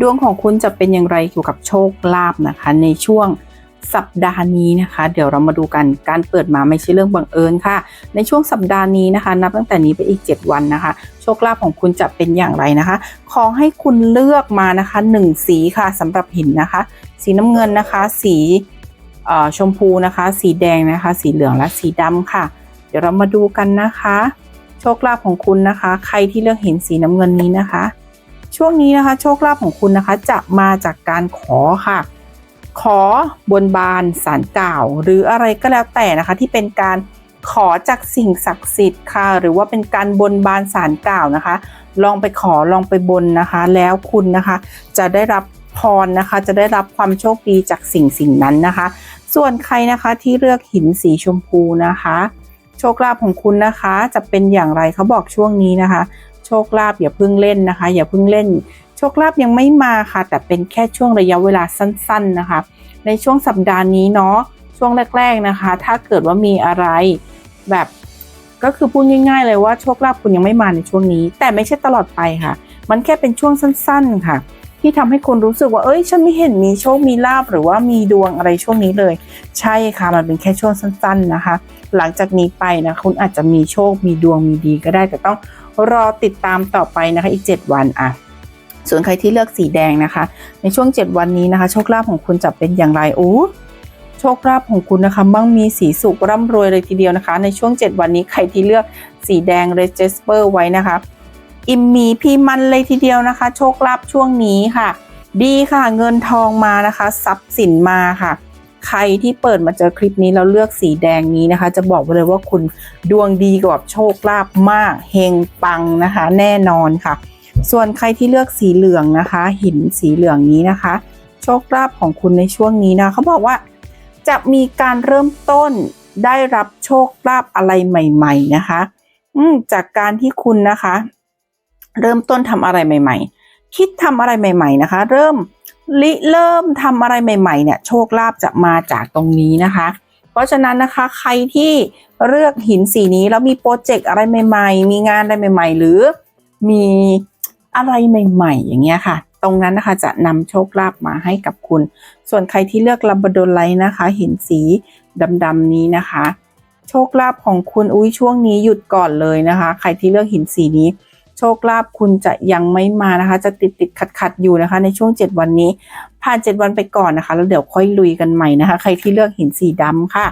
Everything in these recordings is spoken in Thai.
ดวงของคุณจะเป็นอย่างไรเกี่ยวกับโชคลาภนะคะ ในช่วงสัปดาห์นี้นะคะ เดี๋ยวเรามาดูกันการเปิดมาไม่ใช่เรื่องบังเอิญค่ะ ในช่วงสัปดาห์นี้นะคะ นับตั้งแต่นี้ไปอีก 7 วันนะคะ โชคลาภของคุณจะเป็นอย่างไรนะคะ ขอให้คุณเลือกมานะคะหนึ่งสีค่ะสำหรับหินนะคะ สีน้ำเงินนะคะ สีชมพูนะคะ สีแดงนะคะ สีเหลืองและสีดำค่ะ เดี๋ยวเรามาดูกันนะคะ โชคลาภของคุณนะคะ ใครที่เลือกเห็นสีน้ำเงินนี้นะคะ ช่วงนี้นะคะ โชคลาภของคุณนะคะ จะมาจากการขอค่ะ ขอบนบานสารกล่าว หรืออะไรก็แล้วแต่นะคะ ที่เป็นการขอจากสิ่งศักดิ์สิทธิ์ค่ะ หรือว่าเป็นการบนบานสารกล่าวนะคะ ลองไปขอลองไปบนนะคะ แล้วคุณนะคะ จะได้รับพรนะคะ จะได้รับความโชคดีจากสิ่งสิ่งนั้นนะคะ ส่วนใครนะคะที่เลือกหินสีชมพูนะคะ โชคลาภของคุณนะคะ จะเป็นอย่างไรเขาบอกช่วงนี้นะคะ คลาภอย่าเพิ่งเล่นนะคะ อย่าเพิ่งเล่น โชคลาภยังไม่มาค่ะ แต่เป็นแค่ช่วงระยะเวลาสั้น ๆนะคะ ในช่วงสัปดาห์นี้เนาะช่วงแรก ๆนะคะ ถ้าเกิดว่ามีอะไรแบบก็คือพูดง่าย ๆ เลยว่าโชคลาภคุณยังไม่มาในช่วงนี้ แต่ไม่ใช่ตลอดไปค่ะ มันแค่เป็นช่วงสั้น ๆค่ะ ที่ทำให้คุณรู้สึกว่าเอ้ย ฉันไม่เห็นมีโชคมีลาภหรือว่ามีดวงอะไรช่วงนี้เลย ใช่ค่ะมันเป็นแค่ช่วงสั้น ๆนะคะ หลังจากนี้ไปนะคุณอาจจะมีโชคมีดวงมีดีก็ได้แต่ต้อง รอติดตามต่อไปนะคะอีก 7 วันอะส่วนใครที่เลือกสีแดงนะคะ ในช่วง 7 วันนี้นะคะ โชคลาภของคุณจะเป็นอย่างไรโอ้โชคลาภของคุณนะคะมั่งมีสีสุขร่ำรวยเลยทีเดียวนะคะ ในช่วง 7 วันนี้ใครที่เลือกสีแดงเรจสเปอร์ไว้นะคะ อิมมีพี่มันเลยทีเดียวนะคะ โชคลาภช่วงนี้ค่ะ ดีค่ะเงินทองมานะคะ ทรัพย์สินมาค่ะ ใครที่เปิดมาเจอคลิปนี้แล้วเลือกสีแดงนี้นะคะ จะบอกเลยว่าคุณดวงดีกว่าโชคลาภมากเฮงปังนะคะ แน่นอนค่ะ ส่วนใครที่เลือกสีเหลืองนะคะ หินสีเหลืองนี้นะคะ โชคลาภของคุณในช่วงนี้นะเขาบอกว่า จะมีการเริ่มต้นได้รับโชคลาภอะไรใหม่ ๆ นะคะอืจากการที่คุณนะคะ เริ่มต้นทำอะไรใหม่ ๆ คิดทำอะไรใหม่ ๆ นะคะ เริ่ม ริเริ่มทำอะไรใหม่ๆเนี่ยโชคลาภจะมาจากตรงนี้นะคะ เพราะฉะนั้นนะคะใครที่เลือกหินสีนี้แล้วมีโปรเจกต์อะไรใหม่ ๆ มีงานอะไรใหม่ ๆ หรือมีอะไรใหม่ ๆ อย่างเงี้ยค่ะ ตรงนั้นนะคะจะนำโชคลาภมาให้กับคุณ ส่วนใครที่เลือกลัมบาโดไลท์นะคะหินสีดำๆนี้นะคะ โชคลาภของคุณอุ้ยช่วงนี้หยุดก่อนเลยนะคะ ใครที่เลือกหินสีนี้ ชคลาภคุณจะยังไม่มานะคะ จะติดติดขัดขัดอยู่นะคะ ในช่วง 7 วันนี้ ผ่าน 7 วันไปก่อนนะคะ แล้วเดี๋ยวค่อยลุยกันใหม่นะคะ ใครที่เลือกหินสีดำค่ะ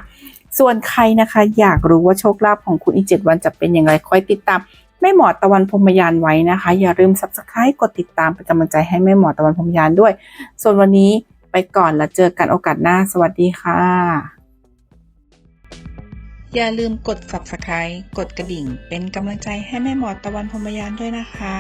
ส่วนใครนะคะอยากรู้ว่าโชคลาภของคุณอีก 7 วันจะเป็นอย่างไรค่อยติดตามแม่หมอตะวันพรมยานไว้นะคะ อย่าลืม subscribe กดติดตามเป็นกำลังใจให้แม่หมอตะวันพรมยานด้วย ส่วนวันนี้ไปก่อนแล้วเจอกันโอกาสหน้า สวัสดีค่ะ อย่าลืมกด subscribe กดกระดิ่ง เป็นกำลังใจให้แม่หมอตะวันพรมยานด้วยนะคะ